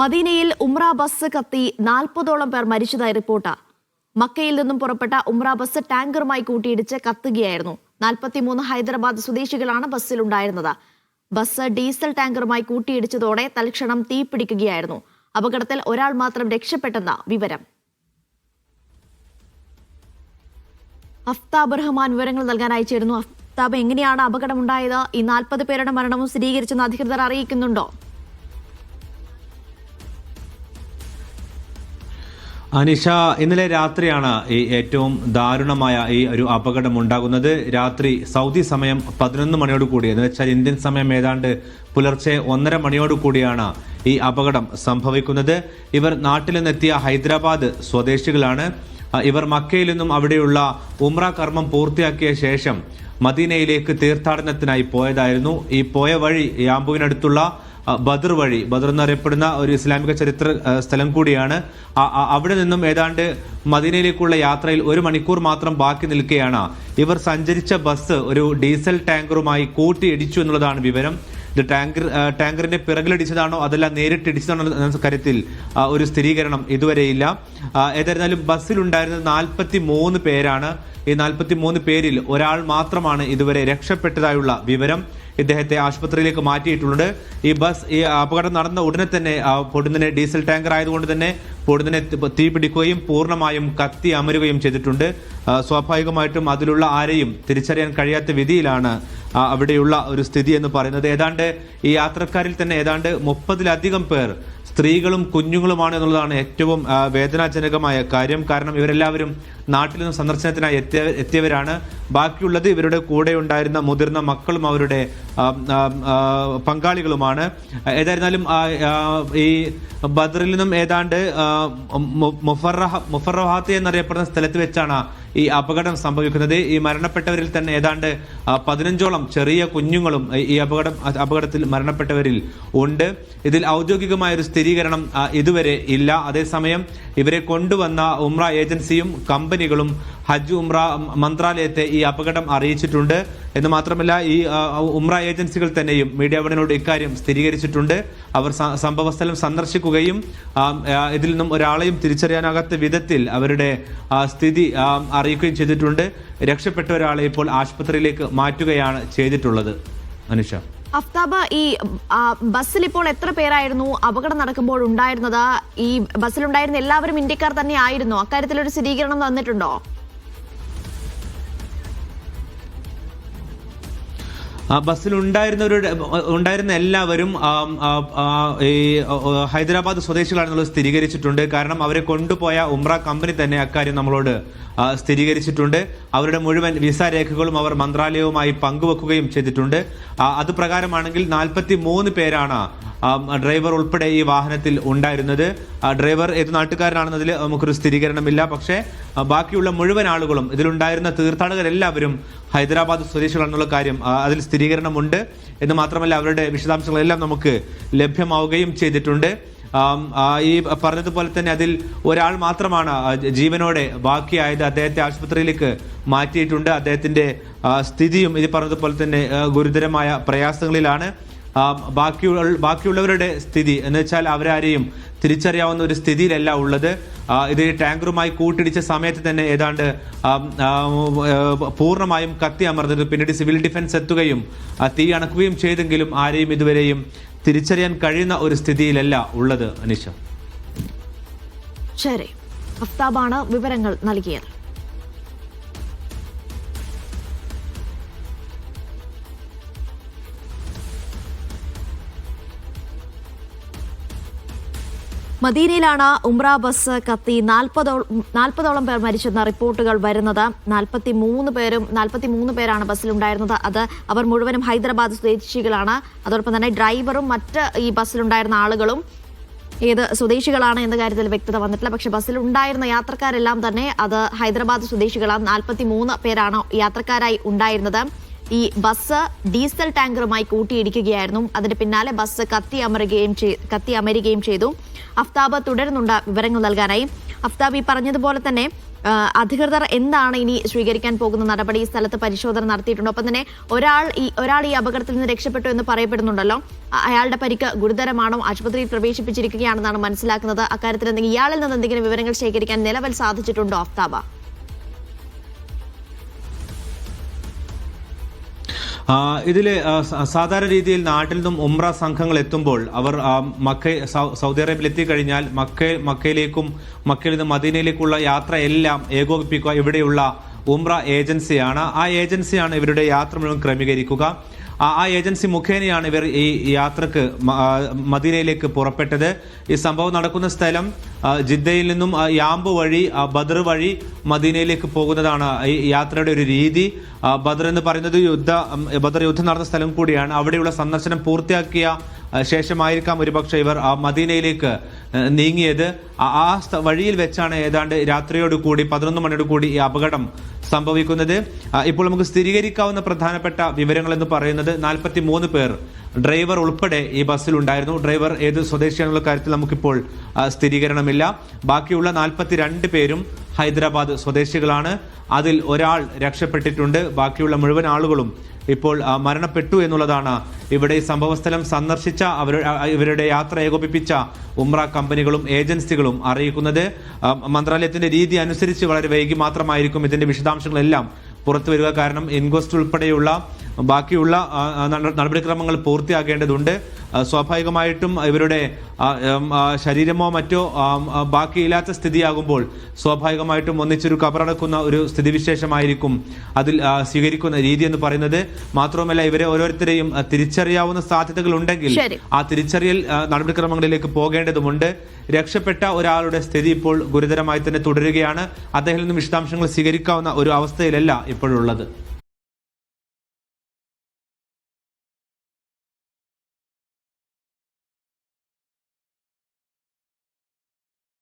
മദീനയിൽ ഉംറ ബസ് കത്തി നാൽപ്പതോളം പേർ മരിച്ചതായി റിപ്പോർട്ട്. മക്കയിൽ നിന്നും പുറപ്പെട്ട ഉംറ ബസ് ടാങ്കറുമായി കൂട്ടിയിടിച്ച് കത്തുകയായിരുന്നു. നാൽപ്പത്തിമൂന്ന് ഹൈദരാബാദ് സ്വദേശികളാണ് ബസ്സിലുണ്ടായിരുന്നത്. ബസ് ഡീസൽ ടാങ്കറുമായി കൂട്ടിയിടിച്ചതോടെ തൽക്ഷണം തീപിടിക്കുകയായിരുന്നു അപകടത്തിൽ ഒരാൾ മാത്രം രക്ഷപ്പെട്ടെന്ന വിവരം. അഫ്താബ് റഹ്മാൻ വിവരങ്ങൾ നൽകാൻ അയച്ചിരുന്നു അഫ്താബ് എങ്ങനെയാണ് അപകടമുണ്ടായത്? ഈ നാൽപ്പത് പേരുടെ മരണവും സ്ഥിരീകരിച്ചെന്ന് അധികൃതർ അറിയിക്കുന്നുണ്ടോ? അനിഷ ഇന്നലെ രാത്രിയാണ് ഈ ഏറ്റവും ദാരുണമായ ഈ ഒരു അപകടം ഉണ്ടാകുന്നത്. രാത്രി സൗദി സമയം പതിനൊന്ന് മണിയോട് കൂടി എന്ന് വെച്ചാൽ ഇന്ത്യൻ സമയം ഏതാണ്ട് പുലർച്ചെ ഒന്നര മണിയോട് കൂടിയാണ് ഈ അപകടം സംഭവിക്കുന്നത്. ഇവർ നാട്ടിൽ നിന്നെത്തിയ ഹൈദരാബാദ് സ്വദേശികളാണ്. ഇവർ മക്കയിൽ നിന്നും അവിടെയുള്ള ഉമ്ര കർമ്മം പൂർത്തിയാക്കിയ ശേഷം മദീനയിലേക്ക് തീർത്ഥാടനത്തിനായി പോയതായിരുന്നു. ഈ പോയ വഴി യാമ്പുവിനടുത്തുള്ള ബദർ വഴി. ബദർ എന്നറിയപ്പെടുന്ന ഒരു ഇസ്ലാമിക ചരിത്ര സ്ഥലം കൂടിയാണ്. അവിടെ നിന്നും ഏതാണ്ട് മദീനയിലേക്കുള്ള യാത്രയിൽ ഒരു മണിക്കൂർ മാത്രം ബാക്കി നിൽക്കുകയാണ് ഇവർ സഞ്ചരിച്ച ബസ് ഒരു ഡീസൽ ടാങ്കറുമായി കൂട്ടിയിടിച്ചു എന്നുള്ളതാണ് വിവരം. ഇത് ടാങ്കർ ടാങ്കറിന്റെ പിറകിലിടിച്ചതാണോ അതല്ല നേരിട്ട് ഇടിച്ചതാണോ എന്ന കാര്യത്തിൽ ഒരു സ്ഥിരീകരണം ഇതുവരെയില്ല. ഏതായിരുന്നാലും ബസ്സിലുണ്ടായിരുന്നത് നാൽപ്പത്തി മൂന്ന് പേരാണ്. ഈ നാൽപ്പത്തി മൂന്ന് പേരിൽ ഒരാൾ മാത്രമാണ് ഇതുവരെ രക്ഷപ്പെട്ടതായുള്ള വിവരം ഇദ്ദേഹത്തെ ആശുപത്രിയിലേക്ക് മാറ്റിയിട്ടുണ്ട്. ഈ ബസ് ഈ അപകടം നടന്ന ഉടനെ തന്നെ പൊടുന്നനെ ഡീസൽ ടാങ്കർ ആയതുകൊണ്ട് തന്നെ പൊടുന്നനെ തി- പിടിക്കുകയും പൂർണമായും കത്തി അമരുകയും ചെയ്തിട്ടുണ്ട്. സ്വാഭാവികമായിട്ടും അതിലുള്ള ആരെയും തിരിച്ചറിയാൻ കഴിയാത്ത വിധിയിലാണ് അവിടെയുള്ള ഒരു സ്ഥിതി എന്ന് പറയുന്നത് ഏതാണ്ട് ഈ യാത്രക്കാരിൽ തന്നെ ഏതാണ്ട് മുപ്പതിലധികം പേർ സ്ത്രീകളും കുഞ്ഞുങ്ങളുമാണ് എന്നുള്ളതാണ് ഏറ്റവും വേദനാജനകമായ കാര്യം. കാരണം ഇവരെല്ലാവരും നാട്ടിൽ നിന്ന് സന്ദർശനത്തിനായി എത്തിയ എത്തിയവരാണ്. ബാക്കിയുള്ളത് ഇവരുടെ കൂടെ ഉണ്ടായിരുന്ന മുതിർന്ന മക്കളും അവരുടെ പങ്കാളികളുമാണ്. ഏതായിരുന്നാലും ഈ ബദറിൽ നിന്നും ഏതാണ്ട് മുഫറഹ മുഫറഹാത്ത് എന്നറിയപ്പെടുന്ന സ്ഥലത്ത് വെച്ചാണ് ഈ അപകടം സംഭവിക്കുന്നത്. ഈ മരണപ്പെട്ടവരിൽ തന്നെ ഏതാണ്ട് പതിനഞ്ചോളം ചെറിയ കുഞ്ഞുങ്ങളും ഈ അപകടം അപകടത്തിൽ മരണപ്പെട്ടവരിൽ ഉണ്ട്. ഇതിൽ ഔദ്യോഗികമായ ഒരു സ്ഥിരീകരണം ഇതുവരെ ഇല്ല. അതേസമയം ഇവരെ കൊണ്ടുവന്ന ഉമ്ര ഏജൻസിയും കമ്പനികളും ഹജ്ജ് ഉംറ മന്ത്രാലയത്തെ ഈ അപകടം അറിയിച്ചിട്ടുണ്ട്. എന്ന് മാത്രമല്ല ഈ ഉംറ ഏജൻസികൾ തന്നെയും മീഡിയ വണിനോട് ഇക്കാര്യം സ്ഥിരീകരിച്ചിട്ടുണ്ട്. അവർ സംഭവസ്ഥലം സന്ദർശിക്കുകയും ഇതിൽ നിന്നും ഒരാളെയും തിരിച്ചറിയാനാകാത്ത വിധത്തിൽ അവരുടെ സ്ഥിതി അറിയിക്കുകയും ചെയ്തിട്ടുണ്ട്. രക്ഷപ്പെട്ട ഒരാളെ ഇപ്പോൾ ആശുപത്രിയിലേക്ക് മാറ്റുകയാണ് ചെയ്തിട്ടുള്ളത്. അനുഷ. അഫ്താബ ഈ ബസ്സിൽ ഇപ്പോൾ എത്ര പേരായിരുന്നു അപകടം നടക്കുമ്പോൾ ഉണ്ടായിരുന്നത്? ഈ ബസ്സിലുണ്ടായിരുന്ന എല്ലാവരും ഇന്ത്യക്കാർ തന്നെ ആയിരുന്നു. അക്കാര്യത്തിൽ ഒരു സ്ഥിരീകരണം തന്നിട്ടുണ്ടോ ആ ബസ്സിൽ ഉണ്ടായിരുന്നവരുടെ ഉണ്ടായിരുന്ന എല്ലാവരും ഈ ഹൈദരാബാദ് സ്വദേശികളാണെന്നുള്ളത് സ്ഥിരീകരിച്ചിട്ടുണ്ട്. കാരണം അവരെ കൊണ്ടുപോയ ഉംറ കമ്പനി തന്നെ അക്കാര്യം നമ്മളോട് സ്ഥിരീകരിച്ചിട്ടുണ്ട്. അവരുടെ മുഴുവൻ വിസ രേഖകളും അവർ മന്ത്രാലയവുമായി പങ്കുവെക്കുകയും ചെയ്തിട്ടുണ്ട്. അത് പ്രകാരമാണെങ്കിൽ നാൽപ്പത്തി മൂന്ന് പേരാണ് ഡ്രൈവർ ഉൾപ്പെടെ ഈ വാഹനത്തിൽ ഉണ്ടായിരുന്നത്. ഡ്രൈവർ ഏത് നാട്ടുകാരനാണെന്നതിൽ നമുക്കൊരു സ്ഥിരീകരണമില്ല. പക്ഷേ ബാക്കിയുള്ള മുഴുവൻ ആളുകളും ഇതിലുണ്ടായിരുന്ന തീർത്ഥാടകരെല്ലാവരും ഹൈദരാബാദ് സ്വദേശികളാണെന്നുള്ള കാര്യം അതിൽ സ്ഥിരീകരണമുണ്ട് എന്ന് മാത്രമല്ല അവരുടെ വിശദാംശങ്ങളെല്ലാം നമുക്ക് ലഭ്യമാവുകയും ചെയ്തിട്ടുണ്ട്. ഈ പറഞ്ഞതുപോലെ തന്നെ അതിൽ ഒരാൾ മാത്രമാണ് ജീവനോടെ ബാക്കിയായത് അദ്ദേഹത്തെ ആശുപത്രിയിലേക്ക് മാറ്റിയിട്ടുണ്ട്. അദ്ദേഹത്തിന്റെ സ്ഥിതിയും ഇത് പറഞ്ഞതുപോലെ തന്നെ ഗുരുതരമായ പ്രയാസങ്ങളിലാണ്. ബാക്കിയുള്ള ബാക്കിയുള്ളവരുടെ സ്ഥിതി. എന്ന് വെച്ചാൽ അവരാരെയും തിരിച്ചറിയാവുന്ന ഒരു സ്ഥിതിയിലല്ല ഉള്ളത്. ഇത് ടാങ്കറുമായി കൂട്ടിടിച്ച സമയത്ത് തന്നെ ഏതാണ്ട് പൂർണമായും കത്തി അമർന്നത് പിന്നീട് സിവിൽ ഡിഫൻസ് എത്തുകയും തീ അണക്കുകയും ചെയ്തെങ്കിലും ആരെയും ഇതുവരെയും തിരിച്ചറിയാൻ കഴിയുന്ന ഒരു സ്ഥിതിയിലല്ല ഉള്ളത് അനിഷ. ശരി. അഫ്താബാണ് വിവരങ്ങൾ നൽകിയത്. മദീനയിലാണ് ഉംറ ബസ് കത്തി നാൽപ്പതോളം നാൽപ്പതോളം പേർ മരിച്ചെന്ന റിപ്പോർട്ടുകൾ വരുന്നത്. നാൽപ്പത്തി മൂന്ന് പേരും നാൽപ്പത്തി മൂന്ന് പേരാണ് ബസ്സിലുണ്ടായിരുന്നത്. അത് അവർ മുഴുവനും ഹൈദരാബാദ് സ്വദേശികളാണ്. അതോടൊപ്പം തന്നെ ഡ്രൈവറും മറ്റ് ഈ ബസ്സിലുണ്ടായിരുന്ന ആളുകളും ഏത് സ്വദേശികളാണ് എന്ന കാര്യത്തിൽ വ്യക്തത വന്നിട്ടില്ല. പക്ഷെ ബസ്സിൽ ഉണ്ടായിരുന്ന യാത്രക്കാരെല്ലാം തന്നെ അത് ഹൈദരാബാദ് സ്വദേശികളാണ്. നാൽപ്പത്തി മൂന്ന് പേരാണ് യാത്രക്കാരായി ഉണ്ടായിരുന്നത്. ഈ ബസ് ഡീസൽ ടാങ്കറുമായി കൂട്ടിയിടിക്കുകയായിരുന്നു. അതിന് പിന്നാലെ ബസ് കത്തി അമരുകയും കത്തി അമരുകയും ചെയ്തു. അഫ്താബ് തുടരുന്നുണ്ട് വിവരങ്ങൾ നൽകാനായി. അഫ്താബ് ഈ പറഞ്ഞതുപോലെ തന്നെ അധികൃതർ എന്താണ് ഇനി സ്വീകരിക്കാൻ പോകുന്ന നടപടി? ഈ സ്ഥലത്ത് പരിശോധന നടത്തിയിട്ടുണ്ട്. ഒപ്പം തന്നെ ഒരാൾ ഈ ഒരാൾ ഈ അപകടത്തിൽ നിന്ന് രക്ഷപ്പെട്ടു എന്ന് പറയപ്പെടുന്നുണ്ടല്ലോ. അയാളുടെ പരിക്ക് ഗുരുതരമാണോ? ആശുപത്രിയിൽ പ്രവേശിപ്പിച്ചിരിക്കുകയാണെന്നാണ് മനസ്സിലാക്കുന്നത്. അക്കാര്യത്തിൽ എന്തെങ്കിലും ഇയാളിൽ നിന്ന് എന്തെങ്കിലും വിവരങ്ങൾ ശേഖരിക്കാൻ നിലവിൽ സാധിച്ചിട്ടുണ്ടോ അഫ്താബ? ആ, ഇതിൽ സാധാരണ രീതിയിൽ നാട്ടിൽ നിന്നും ഉംറ സംഘങ്ങൾ എത്തുമ്പോൾ അവർ മക്ക സൗദി അറേബ്യയിൽ എത്തിക്കഴിഞ്ഞാൽ മക്ക മക്കയിലേക്കും മക്കയിൽ നിന്ന് മദീനയിലേക്കുള്ള യാത്ര എല്ലാം ഏകോപിപ്പിക്കുക ഇവിടെയുള്ള ഉംറ ഏജൻസിയാണ്. ആ ഏജൻസിയാണ് ഇവരുടെ യാത്ര മുഴുവൻ ക്രമീകരിക്കുക. ആ ഏജൻസി മുഖേനയാണ് ഇവർ ഈ യാത്രയ്ക്ക് മദീനയിലേക്ക് പുറപ്പെട്ടത്. ഈ സംഭവം നടക്കുന്ന സ്ഥലം ജിദ്ദയിൽ നിന്നും യാമ്പ് വഴി ബദർ വഴി മദീനയിലേക്ക് പോകുന്നതാണ് ഈ യാത്രയുടെ ഒരു രീതി. ബദർ എന്ന് പറയുന്നത് യുദ്ധ ബദർ യുദ്ധം നടന്ന സ്ഥലം കൂടിയാണ്. അവിടെയുള്ള സന്ദർശനം പൂർത്തിയാക്കിയ ശേഷമായിരിക്കാം ഒരുപക്ഷെ ഇവർ മദീനയിലേക്ക് നീങ്ങിയത്. ആ വഴിയിൽ വെച്ചാണ് ഏതാണ്ട് രാത്രിയോട് കൂടി പതിനൊന്ന് മണിയോട് കൂടി ഈ അപകടം സംഭവിക്കുന്നത്. ഇപ്പോൾ നമുക്ക് സ്ഥിരീകരിക്കാവുന്ന പ്രധാനപ്പെട്ട വിവരങ്ങൾ എന്ന് പറയുന്നത് നാൽപ്പത്തി മൂന്ന് പേർ ഡ്രൈവർ ഉൾപ്പെടെ ഈ ബസ്സിൽ ഉണ്ടായിരുന്നു. ഡ്രൈവർ ഏത് സ്വദേശിയാണെന്നുള്ള കാര്യത്തിൽ നമുക്കിപ്പോൾ സ്ഥിരീകരണമില്ല. ബാക്കിയുള്ള നാൽപ്പത്തി രണ്ട് പേരും ഹൈദരാബാദ് സ്വദേശികളാണ്. അതിൽ ഒരാൾ രക്ഷപ്പെട്ടിട്ടുണ്ട്. ബാക്കിയുള്ള മുഴുവൻ ആളുകളും ഇപ്പോൾ മരണപ്പെട്ടു എന്നുള്ളതാണ്. ഇവിടെ സംഭവസ്ഥലം സന്ദർശിച്ച ഇവരുടെ യാത്ര ഏകോപിപ്പിച്ച ഉംറ കമ്പനികളും ഏജൻസികളും അറിയിക്കുന്നത്. മന്ത്രാലയത്തിന്റെ രീതി അനുസരിച്ച് വളരെ വൈകി മാത്രമായിരിക്കും ഇതിന്റെ വിശദാംശങ്ങളെല്ലാം പുറത്തു വരിക. കാരണം ഇൻക്വസ്റ്റ് ഉൾപ്പെടെയുള്ള ബാക്കിയുള്ള നടപടിക്രമങ്ങൾ പൂർത്തിയാക്കേണ്ടതുണ്ട് സ്വാഭാവികമായിട്ടും ഇവരുടെ ശരീരമോ മറ്റോ ബാക്കിയില്ലാത്ത സ്ഥിതിയാകുമ്പോൾ സ്വാഭാവികമായിട്ടും ഒന്നിച്ചൊരു കബറടക്കുന്ന ഒരു സ്ഥിതിവിശേഷമായിരിക്കും അതിൽ സ്വീകരിക്കുന്ന രീതി എന്ന് പറയുന്നത്. മാത്രവുമല്ല ഇവരെ ഓരോരുത്തരെയും തിരിച്ചറിയാവുന്ന സാധ്യതകൾ ഉണ്ടെങ്കിൽ ആ തിരിച്ചറിയൽ നടപടിക്രമങ്ങളിലേക്ക് പോകേണ്ടതുണ്ട് രക്ഷപ്പെട്ട ഒരാളുടെ സ്ഥിതി ഇപ്പോൾ ഗുരുതരമായി തന്നെ തുടരുകയാണ്. അദ്ദേഹത്തിൽ നിന്നും വിശദാംശങ്ങൾ സ്വീകരിക്കാവുന്ന ഒരു അവസ്ഥയിലല്ല ഇപ്പോഴുള്ളത്.